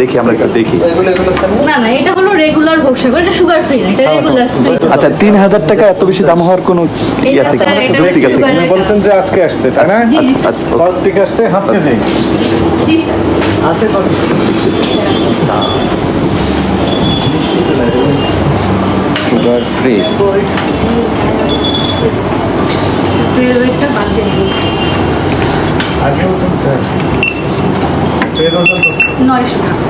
দেখি আমরা একটু দেখি। না না এটা হলো রেগুলার এটা সুগার ফ্রি না এটা রেগুলার সুইট আচ্ছা তিন হাজার টাকা এত বেশি দাম হওয়ার কোনো ই আছে? যৌক্তিক আছে আপনি বলছেন যে আজকে আসছে তাই না। আচ্ছা কত ঠিক আসছে হাফ কেজি? আছে কত সুগার ফ্রি নয়শো টাকা।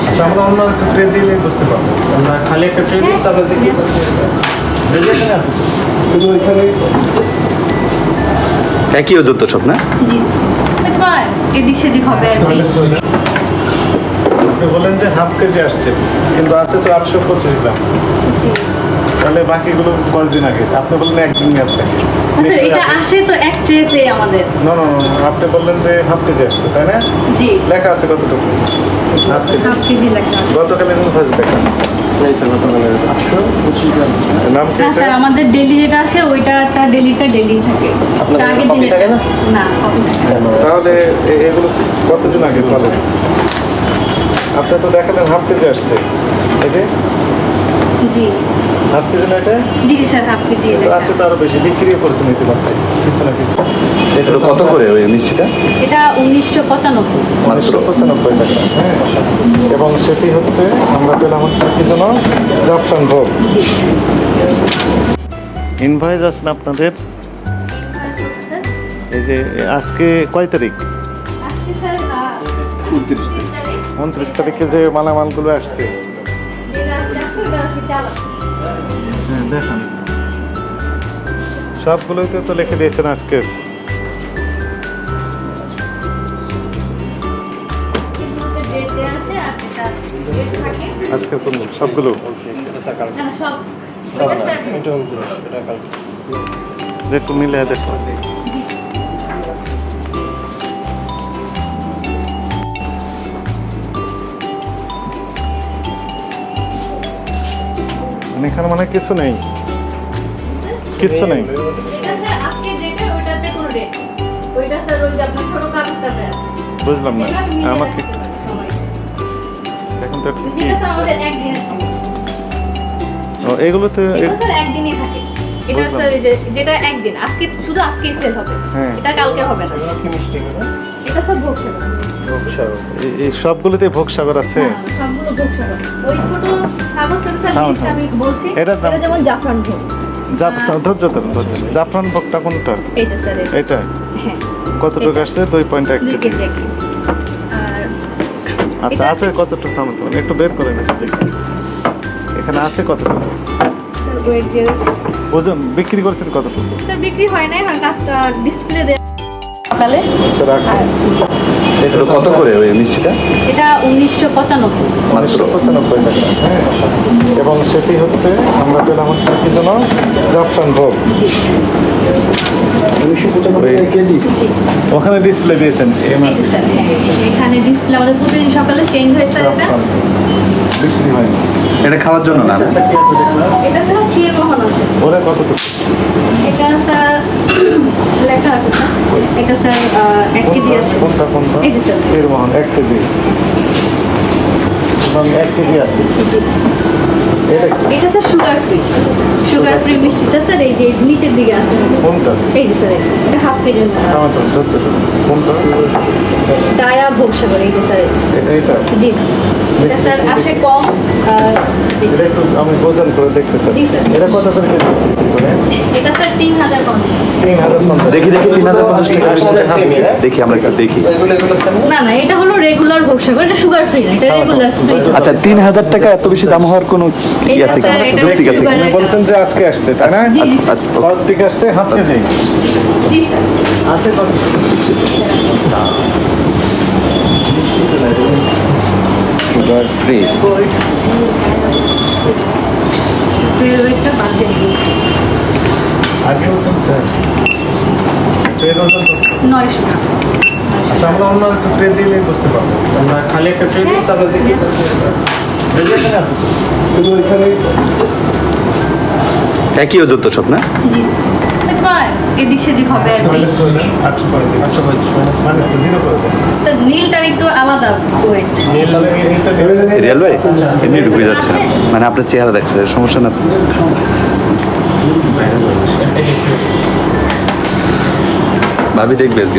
আচ্ছা, আমরা অন্য একটা ট্রে দিলে বুঝতে পারব। আমরা খালি একটা ট্রে দিই তারপরে দেখি এই যে এখানে আছে। তো। শুধু ওইখানে একই ওজন তো সব না জি। বা এদিক সেদিক হবে আর আপনি বলেন যে হাফ কেজি আসছে কিন্তু আছে তো আটশো পঁচিশ গ্রাম। তাহলে বাকিগুলো কয়দিন আগে। আপনি বললেন একদিন মেয়াদ থাকে। আচ্ছা এটা আসে তো এক ট্রেতে আমাদের। না না আপনি বললেন যে হাফ কেজি আসছে তাই না? জি। লেখা আছে কতটুকু? Half KG. হাফ কেজি লেখা গতকালের দেখা? স্যার আমাদের ডেলি যেটা আসে ওইটাটা ডেলিটা ডেলি থাকে। দিনে না? তাহলে এগুলো কতদিন আগে আপনি তো দেখালেন হাফ কেজি আসছে। এই যে? জি। হাফ কেজি না এটা? জি স্যার হাফ কেজি তো লেখা। আছে তো আরও বেশি। বিক্রিও করছেন ইতিমধ্যে কিছু না কিছু। এটা কত করে ওই মিষ্টিটা? এটা উনিশশো পঁচানব্বই। মাত্র? পঁচানব্বই টাকা হ্যাঁ। এবং সেটি হচ্ছে আমরা পেলাম হচ্ছে কি যেন জাফরান ভোগ। জি। ইনভয়েস আছেন আপনাদের? এই যে আজকে কয় তারিখ? উনত্রিশ তারিখ। উনত্রিশ তারিখে যে মালামালগুলো আসছে। হ্যাঁ দেখান সবগুলোতে তো লিখে দিয়েছেন আজকে কিন্তু হচ্ছে date দেয়া আছে, আর সেটা date থাকে। আজকে কোন সবগুলো দেখো মিলে দেখো এখানে মানে কিছু নেই। কিচ্ছু নেই। আজকে। বুঝলাম না আমাকে এখন তো কি। ও এগুলোতে একদিনই থাকে। এটা যেটা একদিন আজকে শুধু আজকেই সেল হবে। হ্যাঁ। এটা কালকে হবে না। এটা স্যার ভোগ এই- সবগুলোতে ভোগ সাগর আছে? হ্যাঁ, থাম, থাম। এটা যেমন জাফরান ভোগ। জাফরান ধৈর্য ধরুন জাফরান ভোগটা কোনটা? এটা। এটা হ্যাঁ। কতটুকু আসছে? দুই পয়েন্ট এক কেজি। আচ্ছা আছে কতটুকু? থামুন থামুন, একটু বের করে নেন এখানে আছে কতটুকু? ওজন বিক্রি করছেন কতটুকু? বিক্রি হয় হয় কাজটা ডিসপ্লে আর এটা কত করে ওই মিষ্টিটা? এটা উনিশশো পঁচানব্বই। মাত্র। পঁচানব্বই টাকা হ্যাঁ। এবং সেটি হচ্ছে আমরা পেলাম হচ্ছে কি যেন? জাফরান ভোগ। ওখানে ডিসপ্লে দিয়েছেন এখানে ডিসপ্লে আমাদের প্রতিদিন সকালে চেঞ্জ হয় এটা এটা খাওয়ার জন্য না? এটা কি স্যার ক্ষীর মোহন আছে। ওরা কতটুকু এটা স্যার লেখা আছে। এটা স্যার এক কেজি আছে। কোনটা কোনটা? এই যে স্যার। মোহন এক কেজি। এবং এক কেজি আছে। এটা এটা sir sugar free sugar free মিষ্টিটা স্যার এই যে নিচের দিকে আছে। কোনটা? এই যে স্যার এটা হাফ কেজি আমার তো ধরতে ধরুন। কোনটা? ডায়া ভোগসাগর এই যে স্যার। এটা এটা? জি। এটা স্যার আসে কম এটা একটু আমি ওজন করে দেখতে চাই। জি, স্যার। এটা কত করে কেজি? এটা স্যার তিন হাজার পঞ্চাশ। দেখি দেখি তিন হাজার পঞ্চাশ টাকা দেখি আমরা দেখি। না না এটা হলো রেগুলার ভোগসাগর এটা সুগার ফ্রি না এটা রেগুলার আচ্ছা তিন হাজার টাকা এত বেশি দাম হওয়ার কোনো ই এটা আছে কি? যৌক্তিক আছে কি? আপনি বলছেন যে আজকে আসছে তাই না? জি, জি। আচ্ছা আচ্ছা ঠিক আসছে? Half KG. আছে সুগার ফ্রি ওয়েটটা বাদ দিয়ে দিয়েছি। আগে ওজন ট্রেড ওজন নয়শো টাকা। আচ্ছা আমরা অন্য একটা ট্রে দিলে বুঝতে পারব। আমরা খালি একটা ট্রে দিই তারপরে দেখি। একই ওজন তো সব না? এদিক সেদিক হবে আর কি। স্যার নীলটার একটু আলাদা ওয়েট এমনি ঢুকে যাচ্ছে। না মানে আপনার চেহারা দেখছে সমস্যা না।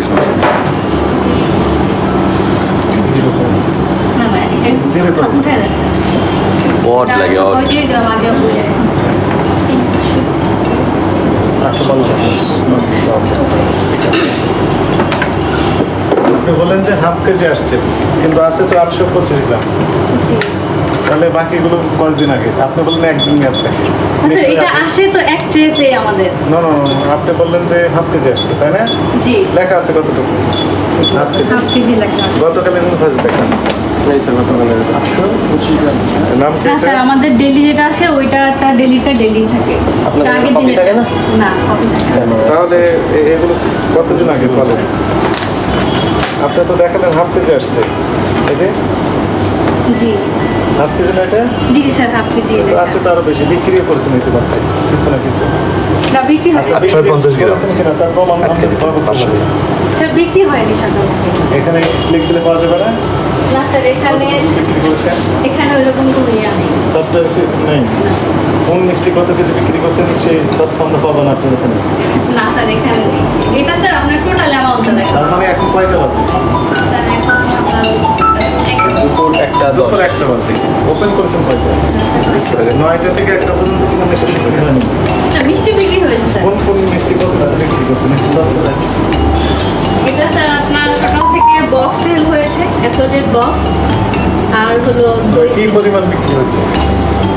করে। উঠে যাচ্ছে অড লাগে অড আগে আপনি বলেন যে হাফ কেজি আসছে কিন্তু আছে তো আটশো পঁচিশ গ্রাম। তাহলে বাকিগুলো কয়েকদিন আগে? আপনি বললেন একদিন থাকে। আচ্ছা এটা আসে তো এক ট্রেতে আমাদের। না না আপনি বললেন যে হাফ কেজি আসছে তাই না? জি। লেখা আছে কতটুকু? হাফ কেজি হাফ কেজি লেখা আছে। গতকালে ইনভয়েস দেখান নাম কি না স্যার আমাদের ডেলি যেটা আসে ওইটা তার ডেলিটা ডেলি থাকে। copy দিনে না? তাহলে এগুলো কতদিন আগে বলেন আপনি তো দেখালেন হাফ কেজি আসছে। এই যে জি। হাফ কেজি না এটা? জি স্যার হাফ কেজি তো লেখা আছে তো আরও বেশি। বিক্রিও করছেন ইতিমধ্যে কিছু না কিছু। না বিক্রি আচ্ছা, আটশো বিক্রি পঞ্চাশ গ্রাম। কিনা? তার আমাদের পাবো স্যার বিক্রি হয়নি সাধারণত। এখানে ক্লিক দিলে পাওয়া যাবে না? না স্যার এখানে এখানে ওইরকম কোনো ইয়া নেই। সফটওয়্যার নেই। কোন মিষ্টি কত কেজি বিক্রি করছেন? সেই তথ্য আমরা পাবো না আপনার এখানে। না স্যার এখানে নেই। এটা স্যার আপনার টোটাল অ্যামাউন্টটা দেখেন। তার মানে এখন কয়টা বাজে স্যার এখন দুপুর একটা দশ। দুপুর একটা বাজে। ওপেন করেছেন কয়টা? নয়টা থেকে একটা পর্যন্ত কোনো মিষ্টি বিক্রি হয়নি মিষ্টি বিক্রি হয়েছে কোন কোন মিষ্টি কত টাকা বিক্রি করছেন মিষ্টি দেন। এটা স্যার আপনার সকাল থেকে বক্স সেল হয়েছে অ্যাসোটেড বক্স আর হলো দই। কি পরিমাণ বিক্রি হচ্ছে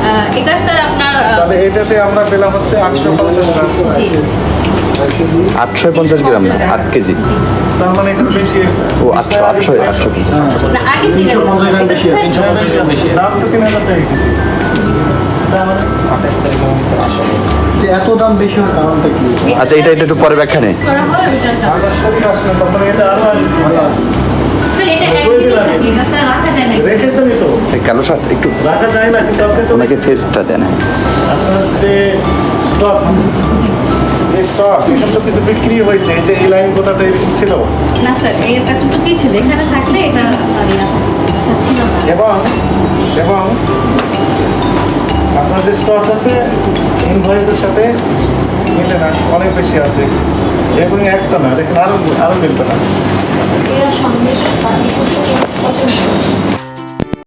আহ, এটা স্যার আপনার তাহলে এটাতে আমরা পেলাম হচ্ছে আটশো পঞ্চাশ গ্রাম। জি। আটশো পঞ্চাশ গ্রাম না আট কেজি। তার মানে একটু বেশি। ও আটশো আটশো আটশো না আগের দিনে এটা স্যার- দাম তো তিন হাজার টাকা কেজি। তার মানে এত দাম বেশি হওয়ার কারণটা কি? আচ্ছা এটা এটা একটু পরে ব্যাখ্যা নেই। কালো শার্ট একটু রাখা যায় না কিন্তু ওনাকে ফেসটা দেন আপনার স্টক স্টক তো কিছু বিক্রি হয়েছে এই যে এই লাইন এরকম ছিল না স্যার এতটুকু কি ছিল এখানে থাকলে এটা আপনার ইয়া থাকে। স্যার, ছিল না। এবং এবং আপনার যে স্টক আছে ইনভয়েসের সাথে মিলে না অনেক বেশি আছে এবং একটা না দেখেন আরও আরও মিলবে না